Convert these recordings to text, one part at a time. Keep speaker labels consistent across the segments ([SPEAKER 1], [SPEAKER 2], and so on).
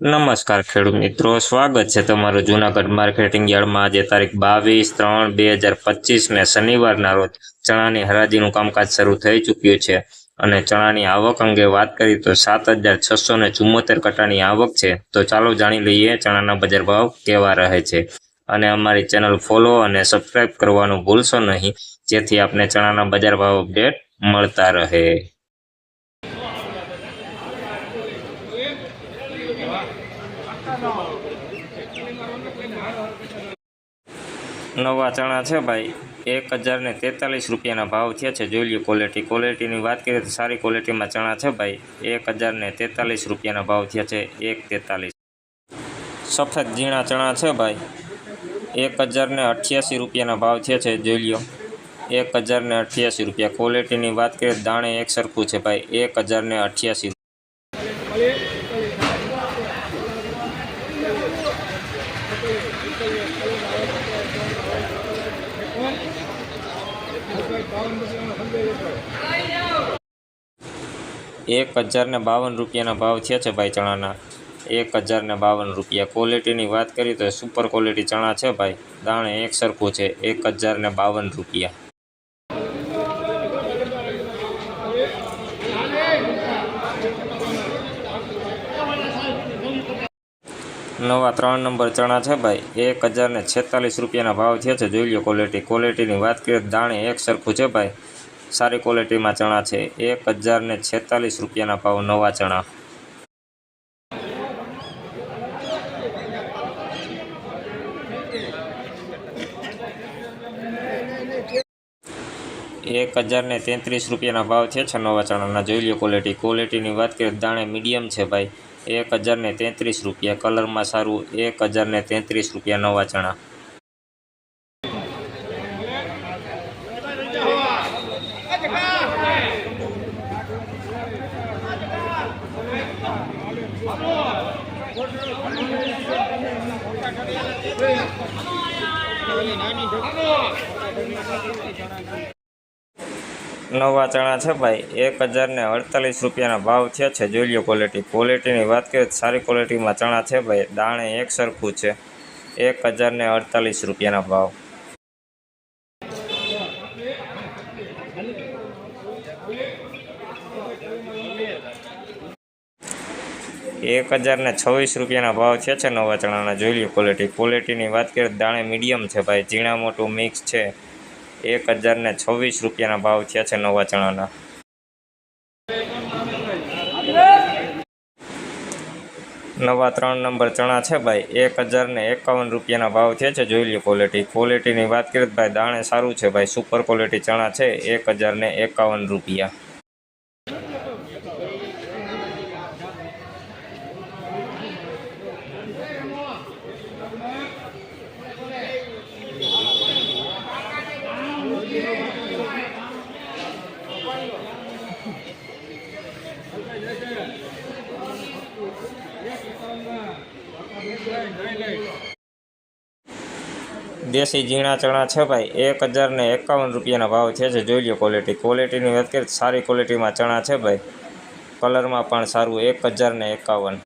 [SPEAKER 1] નમસ્કાર ખેડૂત મિત્રો, સ્વાગત છે તમારું જૂનાગઢ માર્કેટિંગ યાર્ડમાં. આજે તારીખ બાવીસ ત્રણ બે હજાર પચીસને શનિવારના રોજ ચણાની હરાજીનું કામકાજ શરૂ થઈ ચૂક્યું છે. અને ચણાની આવક અંગે વાત કરી તો સાત હજાર છસો ને ચુમ્મોતેર કટાની આવક છે. તો ચાલો જાણી લઈએ ચણાના બજાર ભાવ કેવા રહે છે. અને અમારી ચેનલ ફોલો અને સબસ્ક્રાઇબ કરવાનું ભૂલશો નહીં, જેથી આપને ચણાના બજાર ભાવ અપડેટ મળતા રહે. નવા ચણા છે ભાઈ. એક હજારને તેતાલીસ રૂપિયાના ભાવ થયા છે. જોઈ લઈએ ક્વોલિટી ક્વોલિટીની વાત કરીએ તો સારી ક્વોલિટીમાં ચણા છે ભાઈ. એક હજારને તેતાલીસ રૂપિયાના ભાવ થયા છે. એક તેતાલીસ. સફેદ ઝીણા ચણા છે ભાઈ. એક હજારને અઠ્યાસી રૂપિયાના ભાવ થયા છે. જોઈ લ્યો. એક હજારને અઠ્યાસી રૂપિયા. ક્વોલિટીની વાત કરીએ દાણે એક સરખું છે ભાઈ. એક હજાર ને અઠ્યાસી. એક હજાર ને બાવન રૂપિયાના ભાવ થયા છે ભાઈ ચણાના. એક હજાર ને બાવન રૂપિયા. ક્વોલિટીની વાત કરીએ તો સુપર ક્વોલિટી ચણા છે ભાઈ. દાણે એક સરખું છે. એક હજાર ને બાવન રૂપિયા. નવા ત્રણ નંબર ચણા છે ભાઈ. એક હજારને છેતાલીસ રૂપિયાના ભાવ થયા છે. જોઈ લો ક્વોલિટી ક્વોલિટીની વાત કરીએ દાણે એક સરખું છે ભાઈ. સારી ક્વોલિટીમાં ચણા છે. એક હજારને છેતાલીસ રૂપિયાના ભાવ નવા ચણા. એક હજાર ને તેત્રીસ રૂપિયાના ભાવ છે છે નવા ચણાના. જોઈ લો ક્વોલિટી ક્વોલિટીની વાત કરીએ દાણે મીડિયમ છે ભાઈ. એક હજાર ને તેત્રીસ રૂપિયા. કલરમાં સારું એક હજાર ને તેત્રીસ રૂપિયા નવા ચણા. નવા ચણા છે ભાઈ. એક હજારને અડતાલીસ રૂપિયાના ભાવ થયા છે. જોઈ લો ક્વોલિટી ક્વોલિટીની વાત કરીએ તો સારી ક્વોલિટીમાં ચણા છે ભાઈ. દાણે એક સરખું છે. એક હજારને અડતાલીસ રૂપિયાના ભાવ. એક હજારને છવ્વીસ રૂપિયાના ભાવ છે છે નવા ચણાના. જોઈ લો ક્વોલિટી ક્વોલિટીની વાત કરીએ દાણે મીડિયમ છે ભાઈ. ઝીણા મોટું મિક્સ છે. એક હજાર ને છવ્વીસ રૂપિયાના ભાવ થયા છે નવા ચણાના. નવા ત્રણ નંબર ચણા છે ભાઈ, એક હજાર ને એકાવન રૂપિયાના ભાવ થયા છે, જોઈ લો ક્વોલિટી ક્વોલિટીની વાત કરીએ ભાઈ, દાણે સારું છે ભાઈ સુપર ક્વોલિટી ચણા છે, એક હજાર ને એકાવન રૂપિયા. દેશી ઝીણા ચણા છે ભાઈ, એક હજાર ને એકાવન રૂપિયાના ભાવ છે જે જોઈ લો ક્વોલિટી ક્વોલિટીની વાત કરીએ સારી ક્વોલિટીમાં ચણા છે ભાઈ. કલરમાં પણ સારું, એક હજાર ને એકાવન.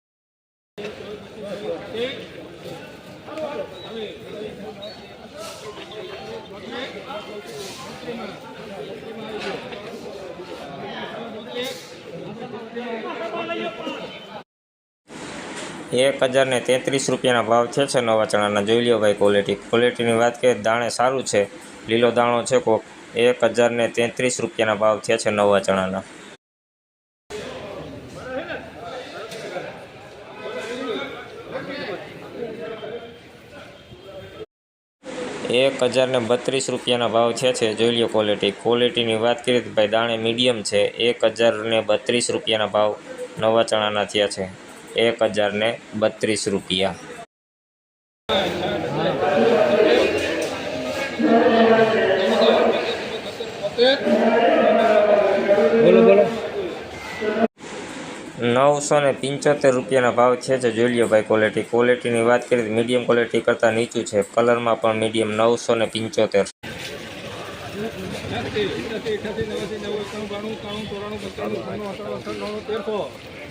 [SPEAKER 1] એક હજારને તેત્રીસ રૂપિયાના ભાવ છે છે. નવા ચણાના જોઈ લ્યો ભાઈ ક્વોલિટી ક્વોલિટીની વાત કરીએ, દાણે સારું છે. લીલો દાણો છે કોક. એક હજારને તેત્રીસ રૂપિયાના ભાવ છે છે નવા ચણાના. એક હજારને બત્રીસ રૂપિયાના ભાવ છે છે. જોઈ લ્યો ક્વોલિટી ક્વોલિટીની વાત કરીએ તો ભાઈ દાણે મીડિયમ છે. એક હજારને બત્રીસ રૂપિયાના ભાવ નવા ચણાના થયા છે. એક હજાર ને બત્રીસ રૂપિયા.
[SPEAKER 2] બોલો બોલો.
[SPEAKER 1] નવસો ને પંચોતેર રૂપિયાના ભાવ છે જે જોઈ લ્યો ભાઈ ક્વોલિટી ક્વોલિટીની વાત કરીએ તો મીડિયમ ક્વોલિટી કરતાં નીચું છે. કલરમાં પણ મીડિયમ નવસો ને પંચોતેર.
[SPEAKER 2] અઠ્યાસી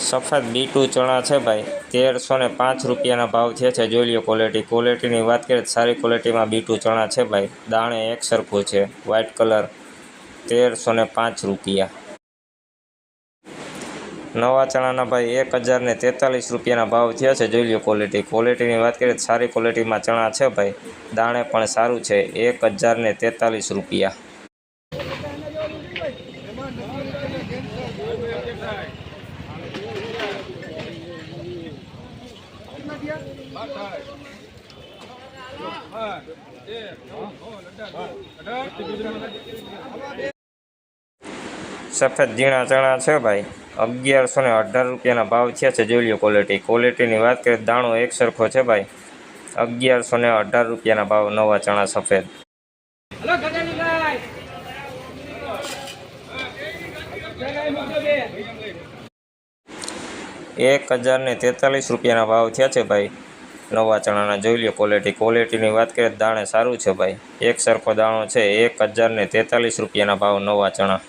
[SPEAKER 1] સફેદ બીટુ ચણા છે ભાઈ. તેરસો ને પાંચ રૂપિયાના ભાવ થયા છે. જોઈ લો ક્વોલિટી ક્વોલિટીની વાત કરીએ તો સારી ક્વોલિટીમાં બીટુ ચણા છે ભાઈ. દાણે એક સરખું છે. વ્હાઇટ કલર તેરસો ને પાંચ રૂપિયા. નવા ચણાના ભાઈ એક હજારને તેતાલીસ રૂપિયાના ભાવ થયા છે. જોઈ લો ક્વોલિટી ક્વોલિટીની વાત કરીએ સારી ક્વોલિટીમાં ચણા છે ભાઈ. દાણે પણ સારું છે. એક હજારને તેતાલીસ રૂપિયા. સફેદ ઝીણા ચણા છે ભાઈ. અગિયારસો ને અઢાર રૂપિયાના ભાવ થયા છે. જોઈ લો ક્વોલિટી ક્વોલિટીની વાત કરીએ દાણો એક સરખો છે ભાઈ. અગિયારસો ને અઢાર રૂપિયાના ભાવ નવા ચણા સફેદ. એક હજાર ને તેતાલીસ રૂપિયાના ભાવ થયા છે ભાઈ. નવા ચણાના. જોઈ લો ક્વોલિટી ક્વોલિટીની વાત કરીએ દાણે સારું છે ભાઈ. એક સરખો દાણો છે. એક હજાર ને તેતાલીસ રૂપિયાના ભાવ નવા ચણા.